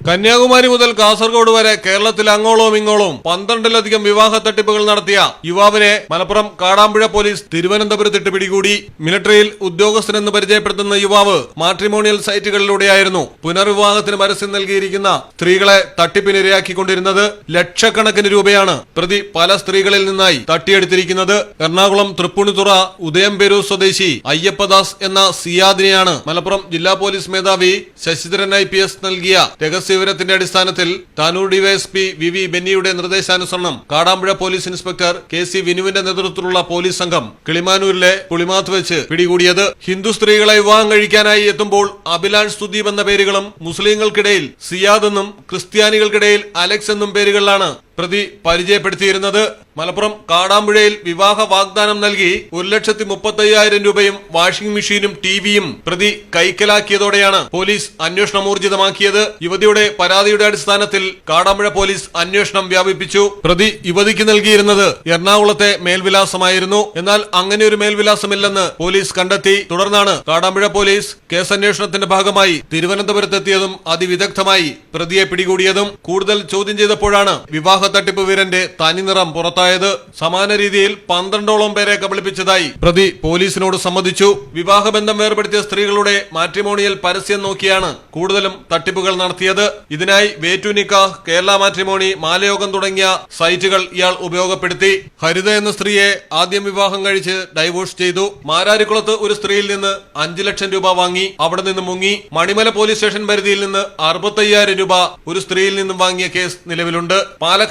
കന്യാകുമാരി മുതൽ കാസർഗോഡ് വരെ കേരളത്തിൽ അങ്ങോളവും ഇങ്ങോളവും പന്ത്രണ്ടിലധികം വിവാഹ തട്ടിപ്പുകൾ നടത്തിയ യുവാവിനെ മലപ്പുറം കാടാമ്പുഴ പോലീസ് തിരുവനന്തപുരത്തിട്ട് പിടികൂടി. മിലിറ്ററിയിൽ ഉദ്യോഗസ്ഥനെന്ന് പരിചയപ്പെടുത്തുന്ന യുവാവ് മാട്രിമോണിയൽ സൈറ്റുകളിലൂടെയായിരുന്നു പുനർവിവാഹത്തിന് പരസ്യം നൽകിയിരിക്കുന്ന സ്ത്രീകളെ തട്ടിപ്പിനിരയാക്കിക്കൊണ്ടിരുന്നത് ലക്ഷക്കണക്കിന് രൂപയാണ്. പ്രതി പല സ്ത്രീകളിൽ നിന്നായി തട്ടിയെടുത്തിരിക്കുന്നത് എറണാകുളം തൃപ്പൂണിത്തുറ ഉദയംപേരൂർ സ്വദേശി അയ്യപ്പദാസ് എന്ന സിയാദിനെയാണ് മലപ്പുറം ജില്ലാ പോലീസ് മേധാവി ശശിധരൻ ഐ നൽകിയ എസ് നൽകിയ രഹസ്യവിവരത്തിന്റെ അടിസ്ഥാനത്തിൽ താനൂർ ഡിവൈഎസ്പി വി വി ബെന്നിയുടെ നിർദ്ദേശാനുസരണം Kadampuzha police inspector K C വിനുവിന്റെ നേതൃത്വത്തിലുള്ള പോലീസ് സംഘം കിളിമാനൂരിലെ പുളിമാത്ത് വെച്ച് പിടികൂടിയത്. ഹിന്ദു സ്ത്രീകളെ വിവാഹം കഴിക്കാനായി എത്തുമ്പോൾ അഭിലാഷ് സുദീപ് എന്ന പേരുകളും മുസ്ലിങ്ങൾക്കിടയിൽ സിയാദ് എന്നും ക്രിസ്ത്യാനികൾക്കിടയിൽ അലക്സ് എന്നും പേരുകളിലാണ് പ്രതി പരിചയപ്പെടുത്തിയിരുന്നത് മലപ്പുറം കാടാമ്പുഴയിൽ വിവാഹ വാഗ്ദാനം നൽകി ഒരു ലക്ഷത്തി മുപ്പത്തയ്യായിരം രൂപയും വാഷിംഗ് മെഷീനും ടിവിയും പ്രതി കൈക്കലാക്കിയതോടെയാണ് പോലീസ് അന്വേഷണം ഊർജിതമാക്കിയത്. യുവതിയുടെ പരാതിയുടെ അടിസ്ഥാനത്തിൽ കാടാമ്പുഴ പോലീസ് അന്വേഷണം വ്യാപിപ്പിച്ചു. പ്രതി യുവതിക്ക് നൽകിയിരുന്നത് എറണാകുളത്തെ മേൽവിലാസമായിരുന്നു. എന്നാൽ അങ്ങനെ ഒരു മേൽവിലാസമില്ലെന്ന് പോലീസ് കണ്ടെത്തി. തുടർന്നാണ് കാടാമ്പുഴ പോലീസ് കേസ് അന്വേഷണത്തിന്റെ ഭാഗമായി തിരുവനന്തപുരത്തെത്തിയതും അതിവിദഗ്ധമായി പ്രതിയെ പിടികൂടിയതും. കൂടുതൽ ചോദ്യം ചെയ്തപ്പോഴാണ് വിവാഹ തട്ടിപ്പ് വീരന്റെ തനിനിറം പുറത്തായത് സമാന രീതിയിൽ പന്ത്രണ്ടോളം പേരെ കബളിപ്പിച്ചതായി പ്രതി പോലീസിനോട് സമ്മതിച്ചു. വിവാഹബന്ധം വേർപെടുത്തിയ സ്ത്രീകളുടെ മാട്രിമോണിയൽ പരസ്യം നോക്കിയാണ് കൂടുതലും തട്ടിപ്പുകൾ നടത്തിയത്. ഇതിനായി വേറ്റുനിക്ക കേരള മാട്രിമോണി മാലയോഗം തുടങ്ങിയ സൈറ്റുകൾ ഇയാൾ ഉപയോഗപ്പെടുത്തി. ഹരിത എന്ന സ്ത്രീയെ ആദ്യം വിവാഹം കഴിച്ച് ഡൈവോഴ്സ് ചെയ്തു. മാരാരിക്കുളത്ത് ഒരു സ്ത്രീയിൽ നിന്ന് അഞ്ചു ലക്ഷം രൂപ വാങ്ങി. അവിടെ നിന്ന് മുങ്ങി. മണിമല പോലീസ് സ്റ്റേഷൻ പരിധിയിൽ നിന്ന് അറുപത്തയ്യായിരം രൂപ ഒരു സ്ത്രീയിൽ നിന്നും വാങ്ങിയ കേസ് നിലവിലുണ്ട്.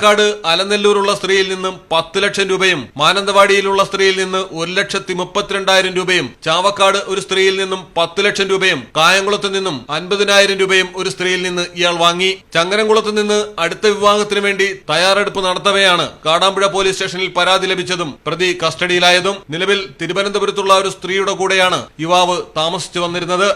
പാലക്കാട് അലനെല്ലൂരുള്ള സ്ത്രീയിൽ നിന്നും പത്ത് ലക്ഷം രൂപയും മാനന്തവാടിയിലുള്ള സ്ത്രീയിൽ നിന്ന് ഒരു ലക്ഷത്തി മുപ്പത്തിരണ്ടായിരം രൂപയും ചാവക്കാട് ഒരു സ്ത്രീയിൽ നിന്നും പത്ത് ലക്ഷം രൂപയും കായംകുളത്ത് നിന്നും അൻപതിനായിരം രൂപയും ഒരു സ്ത്രീയിൽ നിന്ന് ഇയാൾ വാങ്ങി. ചങ്ങരംകുളത്ത് നിന്ന് അടുത്ത വിവാഹത്തിന് വേണ്ടി തയ്യാറെടുപ്പ് നടത്തവെയാണ് കാടാമ്പുഴ പോലീസ് സ്റ്റേഷനിൽ പരാതി ലഭിച്ചതും പ്രതി കസ്റ്റഡിയിലായതും. നിലവിൽ തിരുവനന്തപുരത്തുള്ള ഒരു സ്ത്രീയുടെ കൂടെയാണ് യുവാവ് താമസിച്ചു വന്നിരുന്നത്.